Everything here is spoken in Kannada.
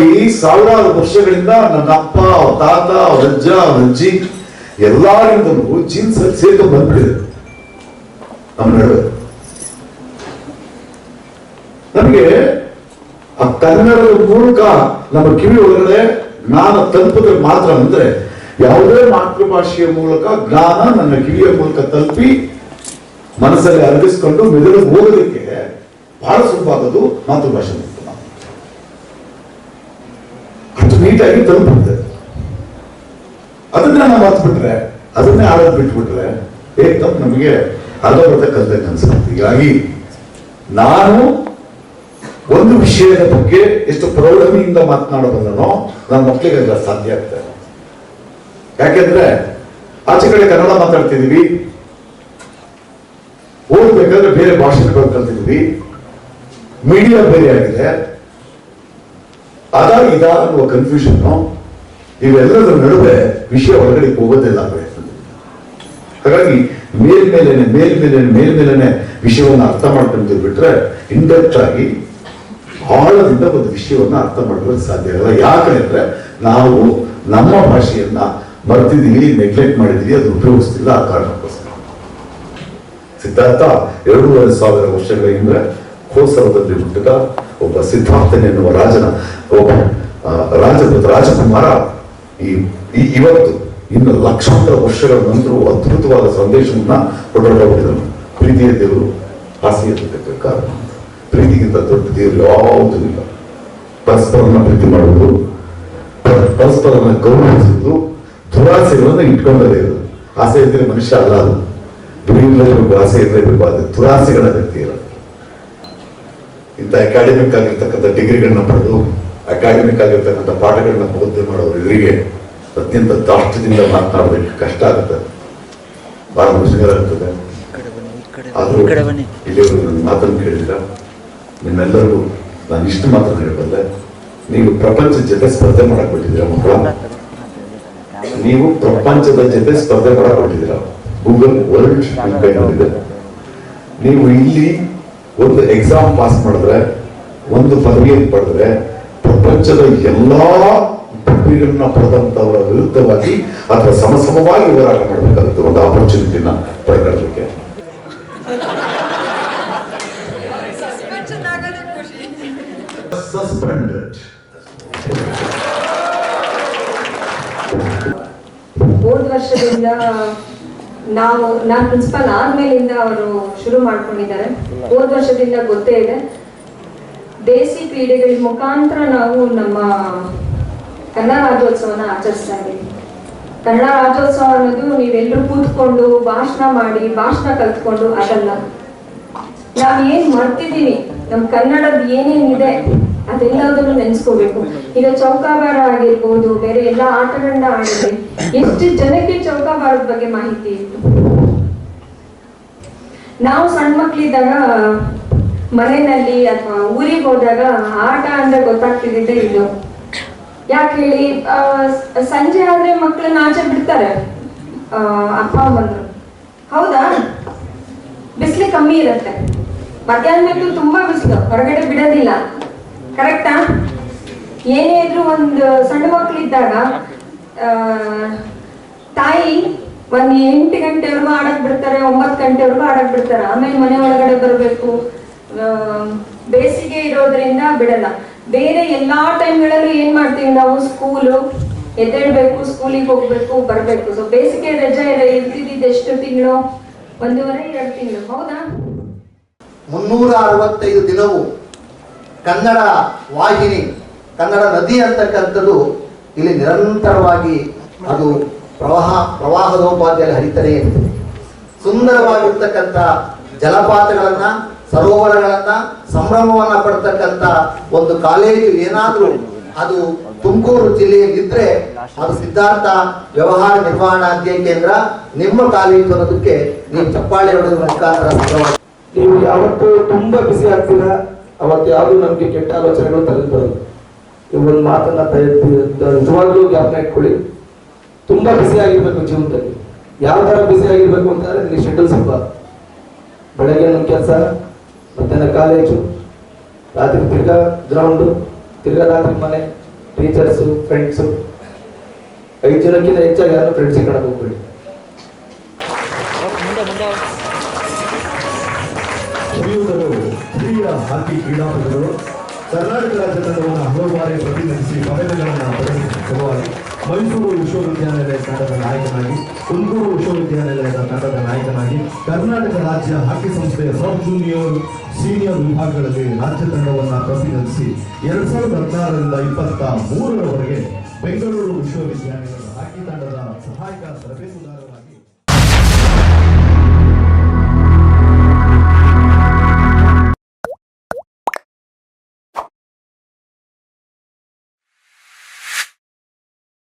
ಹಾಗಾಗಿ ಸಾವಿರಾರು ವರ್ಷಗಳಿಂದ ನನ್ನ ಅಪ್ಪ, ಅವ್ರ ತಾತ, ಅವ್ರ ಅಜ್ಜ, ಅವ್ರ ಅಜ್ಜಿ ಎಲ್ಲರಿಂದಲೂ ಜೀನ್ಸ್ ಸೇರ್ಕೊಂಡು ಬಂದ್ಬಿಟ್ಟಿದೆ. ನಮ್ಮ ನಡುವೆ. ನಮಗೆ ಆ ಕನ್ನಡದ ಮೂಲಕ ನಮ್ಮ ಕಿವಿ ಒಳಗಡೆ ಜ್ಞಾನ ತಲುಪಿದ್ರೆ ಮಾತ್ರ ಅಂದ್ರೆ ಯಾವುದೇ ಮಾತೃಭಾಷೆಯ ಮೂಲಕ ಜ್ಞಾನ ನನ್ನ ಕಿವಿಯ ಮೂಲಕ ತಲುಪಿ ಮನಸ್ಸಲ್ಲಿ ಅರಗಿಸ್ಕೊಂಡು ಮೆದುಳು ಹೋಗೋದಕ್ಕೆ ಬಹಳ ಸುಲಭ ಆಗೋದು ಮಾತೃಭಾಷೆ ಮೂಲಕ ಅಷ್ಟು ನೀಟಾಗಿ ತಲುಪುತ್ತೆ. ಅದನ್ನ ನಾವು ಮಾತುಬಿಟ್ರೆ ಅದನ್ನೇ ಆಡೋದು ಬಿಟ್ಬಿಟ್ರೆ ಏಕದಮ್ ನಮಗೆ? ಅರ್ಧ ಬರ್ತ ಕಲ್ತಂಗೆ ಅನ್ಸುತ್ತೆ ಹೀಗಾಗಿ ನಾನು ಒಂದು ವಿಷಯದ ಬಗ್ಗೆ ಎಷ್ಟು ಪ್ರೌಢಮೆಯಿಂದ ಮಾತನಾಡೋದನ್ನೋ ನನ್ನ ಮಕ್ಕಳಿಗೆ ಅದರ ಸಾಧ್ಯ ಆಗ್ತದೆ ಯಾಕೆಂದ್ರೆ ಆಚೆ ಕಡೆ ಕನ್ನಡ ಮಾತಾಡ್ತಿದೀವಿ, ಓದ್ಬೇಕಾದ್ರೆ ಬೇರೆ ಭಾಷೆಗಳು ಕಲ್ತಿದ್ವಿ ಮೀಡಿಯಾ ಬೇರೆ ಆಗಿದೆ. ಅದ ಇದ ಅನ್ನುವ ಕನ್ಫ್ಯೂಷನ್ ಇವೆಲ್ಲದರ ನಡುವೆ ವಿಷಯ ಒಳಗಡೆ ಹೋಗೋದಿಲ್ಲ ಹಾಗಾಗಿ ಮೇಲ್ಮೇಲೆನೆ ಮೇಲ್ಮೇಲೆ ಮೇಲ್ಮೇಲೆನೆ ವಿಷಯವನ್ನು ಅರ್ಥ ಮಾಡ್ಕೊಂಡು ಬಿಟ್ರೆ ಇಂಡೆಪ್ಟ್ ಆಗಿ ಆಳದಿಂದ ಒಂದು ವಿಷಯವನ್ನು ಅರ್ಥ ಮಾಡ್ಕೊಳ್ಳೋದು ಸಾಧ್ಯ ಆಗಲ್ಲ ಯಾಕಂದ್ರೆ ನಾವು ನಮ್ಮ ಭಾಷೆಯನ್ನ ಮರ್ತಿದೀವಿ ನೆಗ್ಲೆಕ್ಟ್ ಮಾಡಿದೀವಿ ಅದು ಉಪಯೋಗಿಸ್ತಿಲ್ಲ ಆ ಕಾರಣಕ್ಕೋಸ್ಕರ. ಸಿದ್ಧಾರ್ಥ, ಎರಡೂವರೆ ಸಾವಿರ ವರ್ಷಗಳ ಹಿಂದೆ ಕೋಸರದಲ್ಲಿ ಹುಟ್ಟಿದ ಒಬ್ಬ ಸಿದ್ಧಾರ್ಥನೆನ್ನುವ ರಾಜನ ಒಬ್ಬ ಆ, ರಾಜ ರಾಜಕುಮಾರ ಈ ಇವತ್ತು ಇನ್ನು ಲಕ್ಷಾಂತರ ವರ್ಷಗಳ ನಂತರ ಅದ್ಭುತವಾದ ಸಂದೇಶವನ್ನ ಹೊರಡೋಗಿದನು ಪ್ರೀತಿಯ ದೇವರು ಹಾಸ್ಯತೆ ಕಾರಣ. ಪ್ರೀತಿಗಿಂತ ದೊಡ್ಡ ದೇವರು ಯಾವುದೂ ಇಲ್ಲ. ಪರಸ್ಪರನ ಪ್ರೀತಿ ಮಾಡುವುದು ಪರಸ್ಪರನ ಗೌರವಿಸುವುದು ದುರಾಸೆಗಳನ್ನು ಇಟ್ಕೊಂಡದೇ ಇರೋದು. ಆಸೆ ಇದ್ರೆ ಮನುಷ್ಯ ಅಲ್ಲ ಅದು. ದುಡಿಯಲೇಬೇಕು ಆಸೆ ಇರಲೇಬೇಕು ಅದು ದುರಾಸೆಗಳ ವ್ಯಕ್ತಿ ಇರೋದು. ಇಂಥ ಅಕಾಡೆಮಿಕ್ ಆಗಿರ್ತಕ್ಕಂಥ ಡಿಗ್ರಿಗಳನ್ನ ಪಡೆದು ಅಕಾಡೆಮಿಕ್ ಆಗಿರ್ತಕ್ಕಂಥ ಪಾಠಗಳನ್ನ ಬೋಧನೆ ಮಾಡೋರು ಅತ್ಯಂತ ದಾಷ್ಟದಿಂದ ಮಾತನಾಡೋದಕ್ಕೆ ಕಷ್ಟ ಆಗುತ್ತೆ. ಬಹಳ ಮುಜುಗರ ಆಗ್ತದೆ ಆದರೂ ನನ್ನ ಮಾತನ್ನು ಕೇಳಿದ್ರ ನಿಮ್ಮೆಲ್ಲರಿಗೂ ನಾನು ಇಷ್ಟು ಮಾತ್ರ ಹೇಳಬಲ್ಲೆ. ನೀವು ಪ್ರಪಂಚದ ಜೊತೆ ಸ್ಪರ್ಧೆ ಮಾಡಕ್ ಮಕ್ಕಳ? ನೀವು ಪ್ರಪಂಚದ ಜೊತೆ ಸ್ಪರ್ಧೆ ಮಾಡಕ್ ಹೊರಟಿದ್ದೀರಾ ಗೂಗಲ್ ವರ್ಲ್ಡ್ ನೀವು ಇಲ್ಲಿ ಒಂದು ಎಕ್ಸಾಮ್ ಪಾಸ್ ಮಾಡಿದ್ರೆ ಒಂದು ಪದವಿಯನ್ನು ಪಡೆದ್ರೆ ಪ್ರಪಂಚದ ಎಲ್ಲಾ ಪದವಿಗಳನ್ನ ಪಡೆದಂತವರ ವಿರುದ್ಧವಾಗಿ ಅಥವಾ ಸಮಸಮವಾಗಿ ಹೋರಾಟ ಮಾಡಬೇಕಾಗುತ್ತೆ ಒಂದು ಆಪರ್ಚುನಿಟಿನ ಪಡ್ಕೊಳ್ಳಲಿಕ್ಕೆ ಸಸ್ಪೆಂಡೆಡ್ ಹೋದ ವರ್ಷದಿಂದ ನಾವು, ನಾನು ಪ್ರಿನ್ಸಿಪಲ್ ಆದ್ಮೇಲಿಂದ ಅವರು ಶುರು ಮಾಡ್ಕೊಂಡಿದ್ದಾರೆ. ಹೋದ ವರ್ಷದಿಂದ ಗೊತ್ತೇ ಇದೆ. ದೇಸಿ ಕ್ರೀಡೆಗಳ ಮುಖಾಂತರ ನಾವು ನಮ್ಮ ಕನ್ನಡ ರಾಜ್ಯೋತ್ಸವನ ಆಚರಿಸ್ತಾ ಇದ್ದೀವಿ. ಕನ್ನಡ ರಾಜ್ಯೋತ್ಸವ ಅನ್ನೋದು ನೀವೆಲ್ಲರೂ ಕೂತ್ಕೊಂಡು ಭಾಷಣ ಮಾಡಿ, ಭಾಷಣ ಕಲ್ತ್ಕೊಂಡು ಅದಲ್ಲ. ನಾವ್ ಏನ್ ಮರ್ತಿದೀವಿ ನಮ್ ಕನ್ನಡದ ಏನೇನಿದೆ ಅದೆಲ್ಲದನ್ನು ನೆನ್ಸ್ಕೋಬೇಕು. ಈಗ ಚೌಕಾಬಾರ ಆಗಿರ್ಬೋದು, ಬೇರೆ ಎಲ್ಲ ಆಟಗಳನ್ನ ಆಡಿದ್ರೆ ಎಷ್ಟು ಜನಕ್ಕೆ ಚೌಕಾಬಾರದ ಬಗ್ಗೆ ಮಾಹಿತಿ ಇತ್ತು? ನಾವು ಸಣ್ಣ ಮಕ್ಳಿದ್ದಾಗ, ಮನೆಯಲ್ಲಿ ಅಥವಾ ಊರಿಗೆ ಹೋದಾಗ ಆಟ ಅಂದ್ರೆ ಗೊತ್ತಾಗ್ತಿದ್ದೆ ಇದು ಯಾಕೆ ಹೇಳಿ ಸಂಜೆ ಆದ್ರೆ ಮಕ್ಕಳನ್ನ ಆಚೆ ಬಿಡ್ತಾರೆ. ಅಪ್ಪ, ಅಮ್ಮಂದ್ರು. ಹೌದಾ? ಬಿಸಿಲು ಕಮ್ಮಿ ಇರುತ್ತೆ. ಮಧ್ಯಾಹ್ನ ಮೇಲೂ ತುಂಬಾ ಬಿಸಿಲು, ಹೊರಗಡೆ ಬಿಡೋದಿಲ್ಲ. ಕರೆಕ್ಟಾ ಏನೇ ಇದ್ರು ಒಂದು ಸಣ್ಣ ಮಕ್ಕಳಿದ್ದಾಗ ತಾಯಿ ಒಂದ್ ಎಂಟು ಗಂಟೆವರೆಗೂ ಆಡಕ್ ಬಿಡ್ತಾರೆ, ಒಂಬತ್ತು ಗಂಟೆವರೆಗೂ ಆಡಕ್ ಬಿಡ್ತಾರೆ. ಆಮೇಲೆ ಮನೆ ಒಳಗಡೆ ಬರಬೇಕು. ಬೇಸಿಗೆ ಇರೋದ್ರಿಂದ ಬಿಡಲ್ಲ. ಬೇರೆ ಎಲ್ಲಾ ಟೈಮ್ಗಳಲ್ಲೂ ಏನ್ ಮಾಡ್ತೀವಿ ನಾವು? ಸ್ಕೂಲು. ಎದ್ದೇಳ್ಬೇಕು, ಸ್ಕೂಲಿಗೆ ಹೋಗ್ಬೇಕು, ಬರ್ಬೇಕು. ಸೊ ಬೇಸಿಗೆ ರಜೆ ಇದೆ ಇರ್ತಿದ್ದಿದ್ದು ಎಷ್ಟು ತಿಂಗಳು? ಒಂದೂವರೆ, ಎರಡು ತಿಂಗಳು. ಹೌದಾ? ಮುನ್ನೂರ ಅರವತ್ತೈದು ದಿನವೂ ಕನ್ನಡ ವಾಹಿನಿ, ಕನ್ನಡ ನದಿ ಅಂತಕ್ಕಂಥದ್ದು ಇಲ್ಲಿ ನಿರಂತರವಾಗಿ ಅದು ಪ್ರವಾಹ ಪ್ರವಾಹದೋಪಾದಿಯಲ್ಲಿ ಹರಿತನೇ ಸುಂದರವಾಗಿರ್ತಕ್ಕಂಥ ಜಲಪಾತಗಳನ್ನ, ಸರೋವರಗಳನ್ನ, ಸಂಭ್ರಮವನ್ನ ಪಡ್ತಕ್ಕಂಥ ಒಂದು ಕಾಲೇಜು ಏನಾದರೂ ಅದು ತುಮಕೂರು ಜಿಲ್ಲೆಯಲ್ಲಿದ್ರೆ ಅದು ಸಿದ್ಧಾರ್ಥ ವ್ಯವಹಾರ ನಿರ್ವಹಣಾ ಅಧ್ಯಯನ ಕೇಂದ್ರ ನಿಮ್ಮ ಕಾಲೇಜು ಅನ್ನೋದಕ್ಕೆ ನೀವು ಚಪ್ಪಾಳೆ ಹೊಡೆದ ಮುಖಾಂತರ ನೀವು ಯಾವತ್ತು ತುಂಬಾ ಬಿಸಿ ಆಗ್ತೀರಾ? ಅವತ್ತು ಯಾವುದು ನಮಗೆ ಕೆಟ್ಟ ಆಲೋಚನೆಗಳು ತಲೆಗೆ ಬರಲ್ಲ ನೀವು ಒಂದು ಮಾತನ್ನ ನಿಜವಾಗ್ಲೂ ಜ್ಞಾಪನ ಇಟ್ಕೊಳ್ಳಿ. ತುಂಬಾ ಬಿಸಿ ಆಗಿರ್ಬೇಕು ಜೀವನದಲ್ಲಿ. ಯಾವ ತರ ಬಿಸಿ ಆಗಿರ್ಬೇಕು ಅಂತಂದ್ರೆ ನಿಮಗೆ ಶೆಡ್ಯೂಲ್ ಸ್ವಲ್ಪ ಬೆಳಗ್ಗೆ ನಮ್ಮ ಕೆಲಸ, ಮಧ್ಯಾಹ್ನ ಕಾಲೇಜು ರಾತ್ರಿ ತಿರ್ಗಾ ಗ್ರೌಂಡು ತಿರ್ಗಾ ರಾತ್ರಿ ಮನೆ ಟೀಚರ್ಸು ಫ್ರೆಂಡ್ಸು ಐದು ಜನಕ್ಕಿಂತ ಹೆಚ್ಚಾಗಿ ಯಾರು ಫ್ರೆಂಡ್ಸ್ ಕಾಣಕ್ಕೆ ಹೋಗ್ಬೇಡಿ. ಶ್ರೀಯುತರು ಹಿರಿಯ ಹಾಕಿ ಕ್ರೀಡಾಪಟುಗಳು, ಕರ್ನಾಟಕ ರಾಜ್ಯ ತಂಡವನ್ನು ಹಲವು ಬಾರಿ ಪ್ರತಿನಿಧಿಸಿ ಪದಕಗಳನ್ನು ಪಡೆದ ಸಲುವಾಗಿ ಮೈಸೂರು ವಿಶ್ವವಿದ್ಯಾನಿಲಯ ತಂಡದ ನಾಯಕನಾಗಿ ತುಮಕೂರು ವಿಶ್ವವಿದ್ಯಾನಿಲಯದ ತಂಡದ ನಾಯಕನಾಗಿ, ಕರ್ನಾಟಕ ರಾಜ್ಯ ಹಾಕಿ ಸಂಸ್ಥೆಯ ಸಬ್ ಜೂನಿಯರ್, ಸೀನಿಯರ್ ವಿಭಾಗಗಳಲ್ಲಿ ರಾಜ್ಯ ತಂಡವನ್ನು ಪ್ರತಿನಿಧಿಸಿ ಎರಡ್ ಸಾವಿರದ ಹದಿನಾರರಿಂದ ಇಪ್ಪತ್ತ ಮೂರರವರೆಗೆ ಬೆಂಗಳೂರು ವಿಶ್ವವಿದ್ಯಾನಿಲಯದ ಹಾಕಿ ತಂಡದ ಸಹಾಯಕ ತರಬೇತುದಾರರು